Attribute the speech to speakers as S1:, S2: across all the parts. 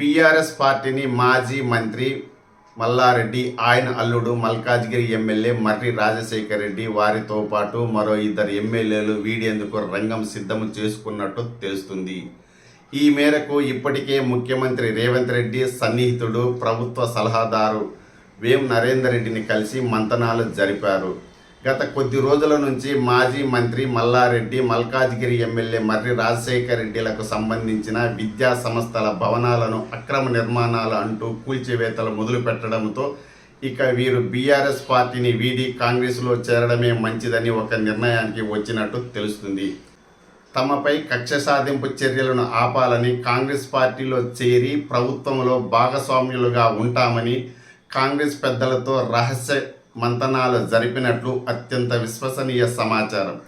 S1: BRS పార్టీని మాజీ మంత్రి మల్లారెడ్డి ఆయన అల్లుడు మల్కాజ్గిరి ఎమ్మెల్యే మర్రి రాజశేఖర్ రెడ్డి వారితో పాటు మరో ఇద్దరు ఎమ్మెల్యేలు వీడేందుకు రంగం సిద్ధం చేసుకున్నట్టు తెలుస్తుంది. ఈ మేరకు ఇప్పటికే ముఖ్యమంత్రి రేవంత్ రెడ్డి సన్నిహితుడు ప్రభుత్వ సలహాదారు వేం నరేందర్ రెడ్డిని కలిసి మంతనాలు జరిపారు. గత కొద్ది రోజుల నుంచి మాజీ మంత్రి మల్లారెడ్డి మల్కాజ్గిరి ఎమ్మెల్యే మర్రి రాజశేఖర రెడ్డిలకు సంబంధించిన విద్యా సంస్థల భవనాలను అక్రమ నిర్మాణాలు అంటూ కూల్చివేతలు మొదలు పెట్టడంతో ఇక వీరు బీఆర్ఎస్ పార్టీని వీడి కాంగ్రెస్లో చేరడమే మంచిదని ఒక నిర్ణయానికి వచ్చినట్టు తెలుస్తుంది. తమపై కక్ష సాధింపు చర్యలను ఆపాలని కాంగ్రెస్ పార్టీలో చేరి ప్రభుత్వంలో భాగస్వామ్యులుగా ఉంటామని కాంగ్రెస్ పెద్దలతో రహస్య మంతనాలు జరిపినట్లు అత్యంత విశ్వసనీయ సమాచారం.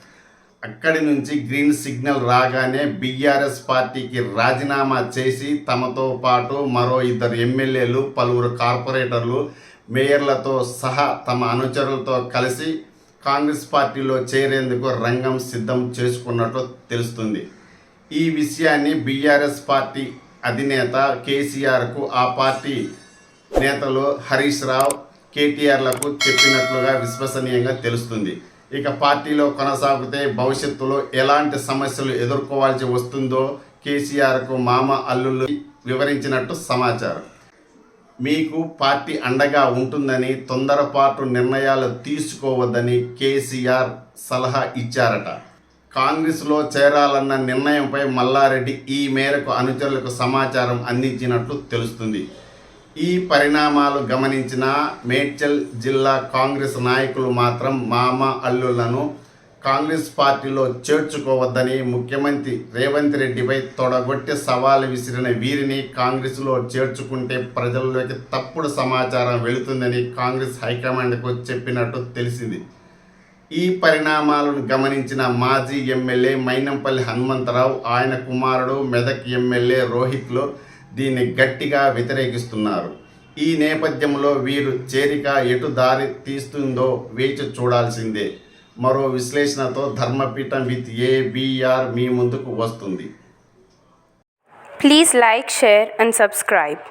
S1: అక్కడి నుంచి గ్రీన్ సిగ్నల్ రాగానే బీఆర్ఎస్ పార్టీకి రాజీనామా చేసి తమతో పాటు మరో ఇద్దరు ఎమ్మెల్యేలు పలువురు కార్పొరేటర్లు మేయర్లతో సహా తమ అనుచరులతో కలిసి కాంగ్రెస్ పార్టీలో చేరేందుకు రంగం సిద్ధం చేసుకున్నట్లు తెలుస్తుంది. ఈ విషయాన్ని బీఆర్ఎస్ పార్టీ అధినేత కేసీఆర్కు ఆ పార్టీ నేతలు హరీష్ రావు కేటీఆర్లకు చెప్పినట్లుగా విశ్వసనీయంగా తెలుస్తుంది. ఇక పార్టీలో కొనసాగితే భవిష్యత్తులో ఎలాంటి సమస్యలు ఎదుర్కోవాల్సి వస్తుందో కేసీఆర్కు మామ అల్లుళ్ళు వివరించినట్టు సమాచారం. మీకు పార్టీ అండగా ఉంటుందని తొందరపాటు నిర్ణయాలు తీసుకోవద్దని కేసీఆర్ సలహా ఇచ్చారట. కాంగ్రెస్లో చేరాలన్న నిర్ణయంపై మల్లారెడ్డి ఈ మేరకు అనుచరులకు సమాచారం అందించినట్లు తెలుస్తుంది. ఈ పరిణామాలు గమనించిన మేడ్చల్ జిల్లా కాంగ్రెస్ నాయకులు మాత్రం మామ అల్లులను కాంగ్రెస్ పార్టీలో చేర్చుకోవద్దని ముఖ్యమంత్రి రేవంత్ రెడ్డిపై తొడగొట్టి సవాలు విసిరిన వీరిని కాంగ్రెస్లో చేర్చుకుంటే ప్రజల్లోకి తప్పుడు సమాచారం వెళుతుందని కాంగ్రెస్ హైకమాండ్కు చెప్పినట్టు తెలిసింది. ఈ పరిణామాలను గమనించిన మాజీ ఎమ్మెల్యే మైనంపల్లి హనుమంతరావు ఆయన కుమారుడు మెదక్ ఎమ్మెల్యే రోహిత్లో దీన్ని గట్టిగా వ్యతిరేకిస్తున్నారు. ఈ నేపథ్యంలో వీరు చేరిక ఎటు దారి తీస్తుందో వేచి చూడాల్సిందే. మరో విశ్లేషణతో ధర్మపీఠం విత్ ఏబిఆర్ మీ ముందుకు వస్తుంది.
S2: Please like share and subscribe